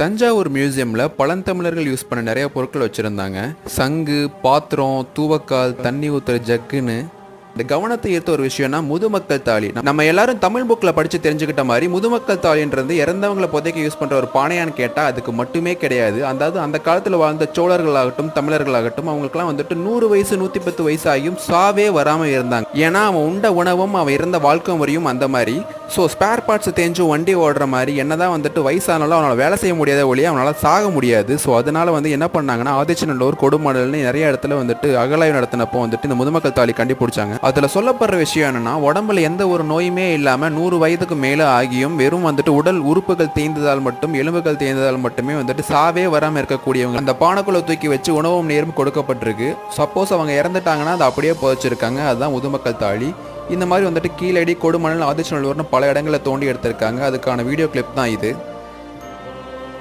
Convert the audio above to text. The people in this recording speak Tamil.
தஞ்சாவூர் மியூசியமில் பழந்தமிழர்கள் யூஸ் பண்ண நிறைய பொருட்கள் வச்சுருந்தாங்க. சங்கு பாத்திரம் தூவக்கால் தண்ணி ஊற்றுற ஜக்குன்னு இந்த கவனத்தை ஈர்த்த ஒரு விஷயம்னா முதுமக்கள் தாலி. நம்ம எல்லாரும் தமிழ் புக்கில் படித்து தெரிஞ்சுக்கிட்ட மாதிரி முதுமக்கள் தாலின்றது இறந்தவங்களை புதைக்க யூஸ் பண்ணுற ஒரு பானையான்னு கேட்டால் அதுக்கு மட்டுமே கிடையாது. அதாவது அந்த காலத்தில் வாழ்ந்த சோழர்களாகட்டும் தமிழர்களாகட்டும் அவங்களுக்குலாம் வந்துட்டு நூறு வயசு நூற்றி பத்து வயசு ஆகியும் சாவே வராமல் இருந்தாங்க. ஏன்னா அவன் உண்ட உணவும் அவன் இருந்த வாழ்க்கை முறையும் அந்த மாதிரி. ஸோ ஸ்பேர் பார்ட்ஸ் தேஞ்சு வண்டி ஓடுற மாதிரி என்னதான் வந்துட்டு வயசானாலும் அவனால் வேலை செய்ய முடியாத ஒழிய அவனால் சாக முடியாது. ஸோ அதனால் வந்து என்ன பண்ணாங்கன்னா ஆதிச்சநல்லூர் கொடுமடல்னு நிறைய இடத்துல வந்துட்டு அகலாய்வு நடத்தினப்போ வந்துட்டு இந்த முதுமக்கள் தாலி கண்டுபிடிச்சாங்க. அதில் சொல்லப்படுற விஷயம் என்னென்னா உடம்புல எந்த ஒரு நோயுமே இல்லாமல் நூறு வயதுக்கு மேலே ஆகியும் வெறும் வந்துட்டு உடல் உறுப்புகள் தேய்ந்ததால் மட்டும் எலும்புகள் தேய்ந்ததால் மட்டுமே வந்துட்டு சாவே வராமல் இருக்கக்கூடியவங்க. அந்த பானைக்குள்ள தூக்கி வச்சு உணவும் நேரும் கொடுக்கப்பட்டிருக்கு. சப்போஸ் அவங்க இறந்துட்டாங்கன்னா அதை அப்படியே புதைச்சிருக்காங்க. அதுதான் முதுமக்கள் தாலி. இந்த மாதிரி வந்துட்டு கீழடி கொடுமணல் ஆதிச்சநல்லூர்னு பல இடங்களை தோண்டி எடுத்திருக்காங்க. அதுக்கான வீடியோ கிளிப் தான் இது.